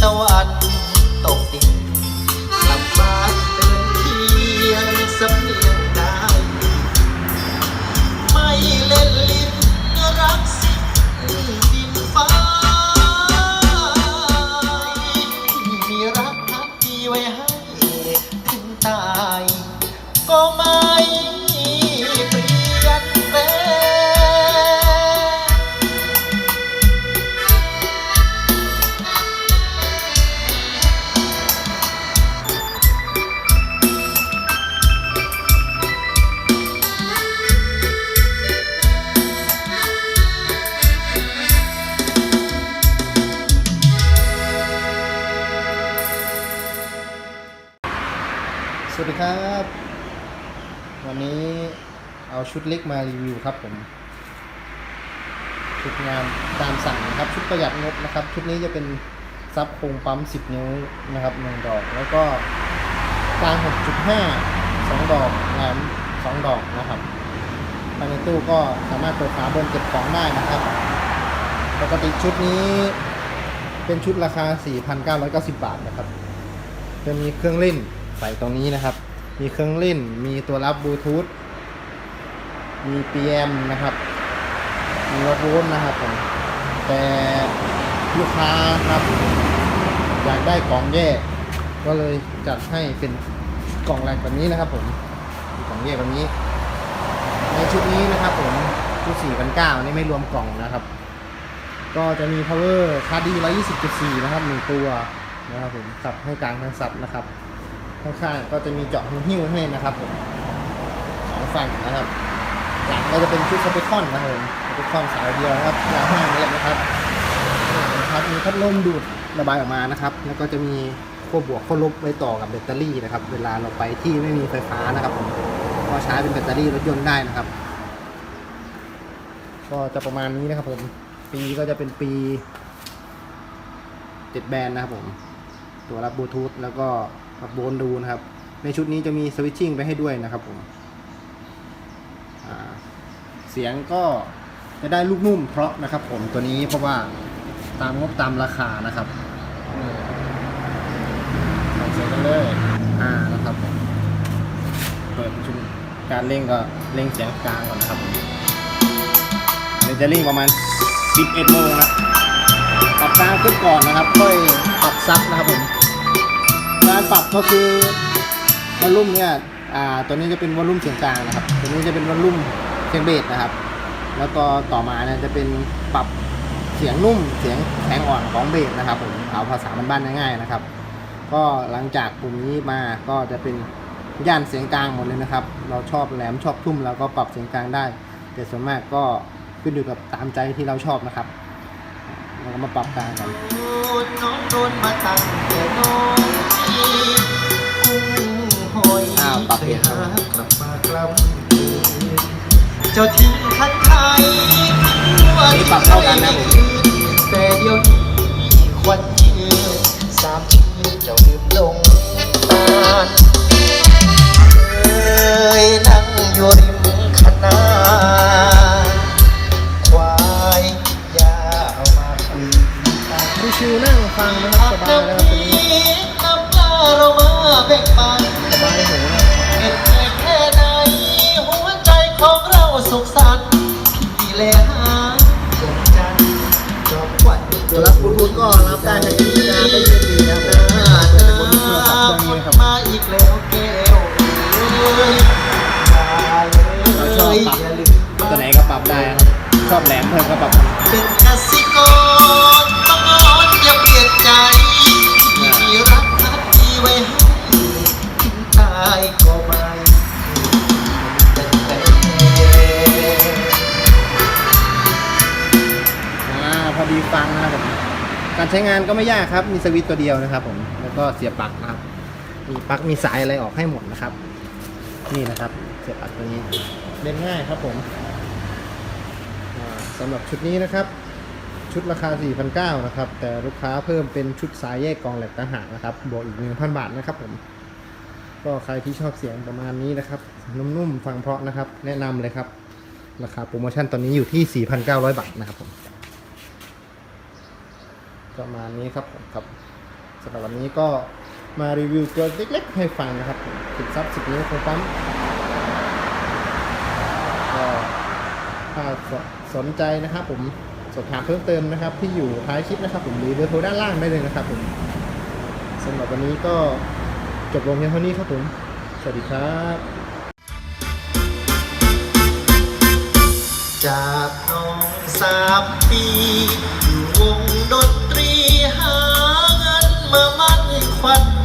สวรรค์ตกดิน ครับ วันนี้เอาชุดเล็กมารีวิวครับผม ชุดงานตามสั่งนะครับ ชุดประหยัดงบนะครับ ชุดนี้จะเป็นซับโครงปั๊ม 10 นิ้วนะครับหนึ่งดอก แล้วก็กลาง 6.5 2 ดอกแหลม2 ดอกนะครับภายในตู้ก็สามารถเปิดฝาบนเก็บของได้นะครับ ปกติชุดนี้เป็นชุดราคา 4,990 บาทนะครับ จะมีเครื่องเล่นใส่ตรงนี้นะครับ มีเครื่องเล่น มีตัวรับบลูทูธ มี PM นะครับ มีวัดโวลต์นะครับผม แต่ลูกค้าครับอยากได้กล่องแยก ก็เลยจัดให้เป็นกล่องแรกแบบนี้นะครับผมกล่องแยกแบบนี้ ในชุดนี้นะครับผมชุด4,900นี่ไม่รวมกล่องนะครับ ก็จะมี power คาร์ดี120.4 นะครับหนึ่งตัวนะครับผมสับให้กลางทั้งสับนะครับ ข้างๆก็จะมีเจาะหิ้วให้นะครับผมสองฝั่งนะครับ หลังก็จะเป็นชุดสเปคอนนะครับผมสเปคอนสายเดียวนะครับยาวห้าเมตรนะครับนะครับมีพัดลมดูดระบายออกมานะครับ แล้วก็จะมีขั้วบวกขั้วลบไว้ต่อกับแบตเตอรี่นะครับ เวลาเราไปที่ไม่มีไฟฟ้านะครับผมก็ใช้เป็นแบตเตอรี่รถยนต์ได้นะครับ ก็จะประมาณนี้นะครับผม ปีก็จะเป็นปีติดแบนนะครับผม ตัวรับบลูทูธแล้วก็ รับโบนดูนะครับ ในชุดนี้จะมีสวิตชิ่งไปให้ด้วยนะครับผมอ่าเสียงก็จะได้ลูกนุ่มเพราะนะครับ ผมตัวนี้เพราะว่าตามงบตามราคานะครับอืมลองเสียงกันเลยอ่านะครับผมเปิดชุดการเร่งก็เร่งเสียงกลางก่อนนะครับผมเดี๋ยวจะเร่งประมาณ 11โมงนะปรับกลางขึ้นก่อนนะครับ ค่อยปรับซับนะครับผม การปรับก็คือวอลลุ่มเนี่ยอ่าตัวนี้จะเป็นวอลลุ่มเสียงกลางนะครับ ตัวนี้จะเป็นวอลลุ่มเสียงเบสนะครับ แล้วก็ต่อมาเนี่ยจะเป็นปรับเสียงนุ่มเสียงแข็งอ่อนของเบสนะครับผมเอาภาษาบ้านๆง่ายๆนะครับ ก็หลังจากปุ่มนี้มาก็จะเป็นย่านเสียงกลางหมดเลยนะครับ เราชอบแหลมชอบทุ่มเราก็ปรับเสียงกลางได้ แต่ส่วนมากก็ขึ้นอยู่กับตามใจที่เราชอบนะครับ เราก็มาปรับกลางกันน้องโดนมาตั้งแต่น้อยกุ้งหอยอ้าวปรับเปลี่ยนเคครับหากลับมากลับคืนเจ้าทิ้งคันไทยว่านี่ปรับเท่ากันนะผมแต่เดี๋ยวนี้ควันยืนสามชื่อเจ้าลืมลง มาอีกแล้วแก้วเราชอบปรับตัวไหนก็ปรับได้ครับ ชอบแหลมเพิ่มก็ปรับเป็นกสิกรต้องนอนอย่าเปลี่ยนใจที่รักพักดีไว้ให้ตายก็ไม่เป็นไรอ่าพอดีฟังนะครับ การใช้งานก็ไม่ยากครับ มีสวิตช์ตัวเดียวนะครับ ผม แล้วก็เสียบปลั๊กนะครับ มีปลั๊กมีสายอะไรออกให้หมดนะครับ นี่นะครับ เสียบปลั๊กตัวนี้ เล่นง่ายครับผมอ่าสำหรับชุดนี้นะครับ ชุดราคา 4,900 นะครับ แต่ลูกค้าเพิ่มเป็นชุดสายแยกกองแหลกต่างหากนะครับ บวกอีก 1,000 บาทนะครับผม ก็ใครที่ชอบเสียงประมาณนี้นะครับ นุ่มๆ ฟังเพราะนะครับ แนะนำเลยครับ ราคาโปรโมชั่นตอนนี้อยู่ที่ 4,900 บาทนะครับผม ประมาณนี้ครับผมครับสำหรับวันนี้ก็มารีวิวตัวเล็กๆให้ฟังนะครับสิดซับสิบนิ้วของปั๊มก็ถ้าสนใจนะครับผมสอบถามเพิ่มเติมนะครับ ที่อยู่ท้ายคลิปนะครับ ผมหรือเบอร์โทรด้านล่างได้เลยนะครับผมสำหรับวันนี้ก็จบลงเพียงเท่านี้ครับผม สวัสดีครับจากน้องสามปีอยู่วงดน มามั่นขวัน